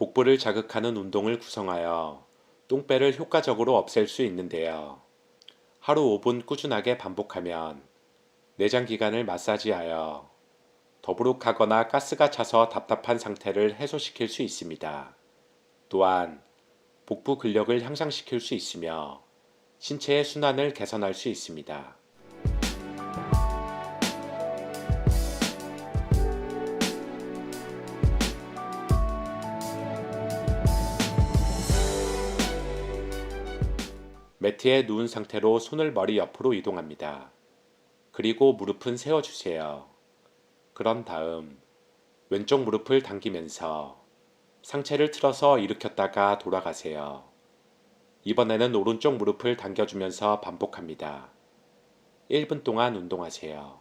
복부를 자극하는 운동을 구성하여 똥배를 효과적으로 없앨 수 있는데요. 하루 5분 꾸준하게 반복하면 내장 기관을 마사지하여 더부룩하거나 가스가 차서 답답한 상태를 해소시킬 수 있습니다. 또한 복부 근력을 향상시킬 수 있으며 신체의 순환을 개선할 수 있습니다. 매트에 누운 상태로 손을 머리 옆으로 이동합니다. 그리고 무릎은 세워주세요. 그런 다음 왼쪽 무릎을 당기면서 상체를 틀어서 일으켰다가 돌아가세요. 이번에는 오른쪽 무릎을 당겨주면서 반복합니다. 1분 동안 운동하세요.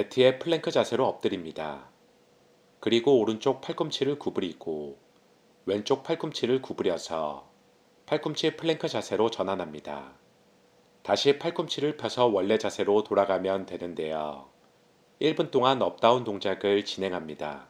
매트에 플랭크 자세로 엎드립니다. 그리고 오른쪽 팔꿈치를 구부리고 왼쪽 팔꿈치를 구부려서 팔꿈치 플랭크 자세로 전환합니다. 다시 팔꿈치를 펴서 원래 자세로 돌아가면 되는데요. 1분 동안 업다운 동작을 진행합니다.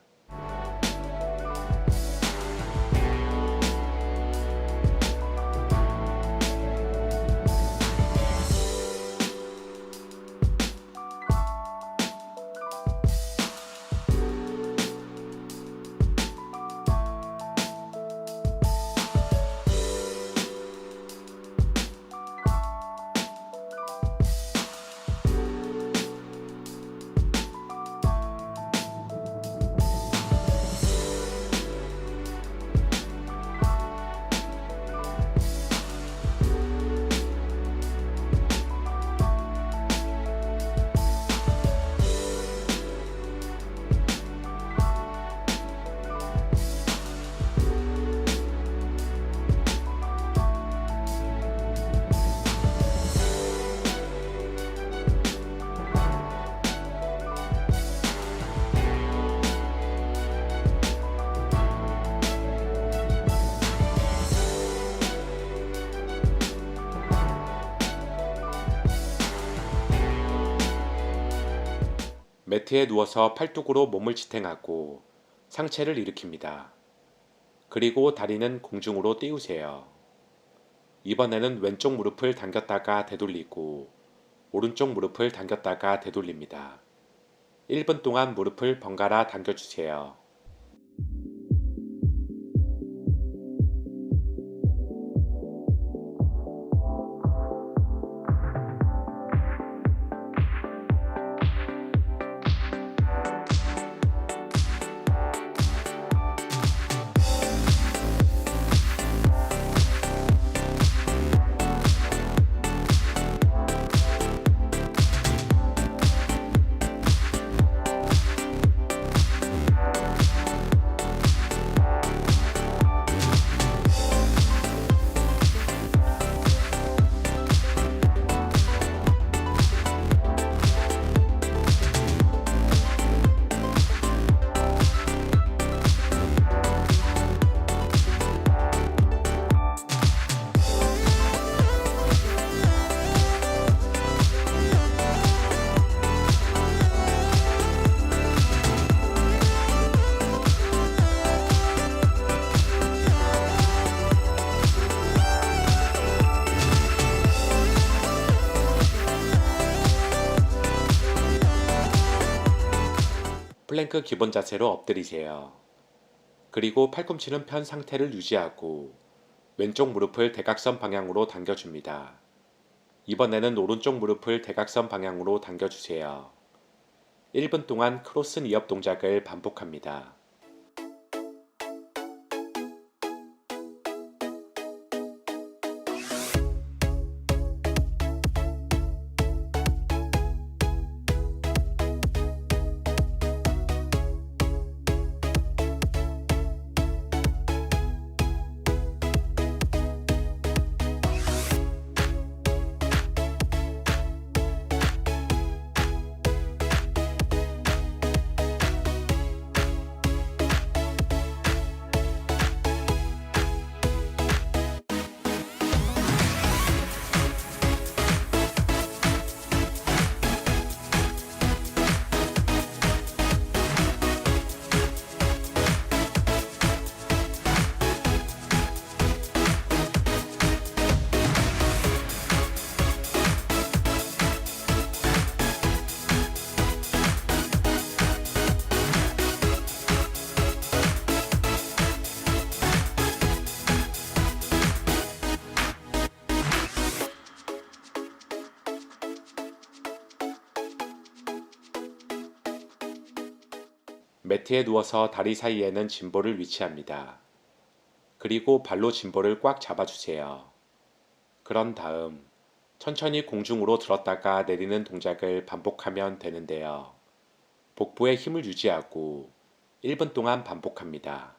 매트에 누워서 팔뚝으로 몸을 지탱하고 상체를 일으킵니다. 그리고 다리는 공중으로 띄우세요. 이번에는 왼쪽 무릎을 당겼다가 되돌리고 오른쪽 무릎을 당겼다가 되돌립니다. 1분 동안 무릎을 번갈아 당겨주세요. 플랭크 기본 자세로 엎드리세요. 그리고 팔꿈치는 편 상태를 유지하고 왼쪽 무릎을 대각선 방향으로 당겨줍니다. 이번에는 오른쪽 무릎을 대각선 방향으로 당겨주세요. 1분 동안 크로스 니업 동작을 반복합니다. 매트에 누워서 다리 사이에는 짐볼을 위치합니다. 그리고 발로 짐볼을 꽉 잡아주세요. 그런 다음 천천히 공중으로 들었다가 내리는 동작을 반복하면 되는데요. 복부에 힘을 유지하고 1분 동안 반복합니다.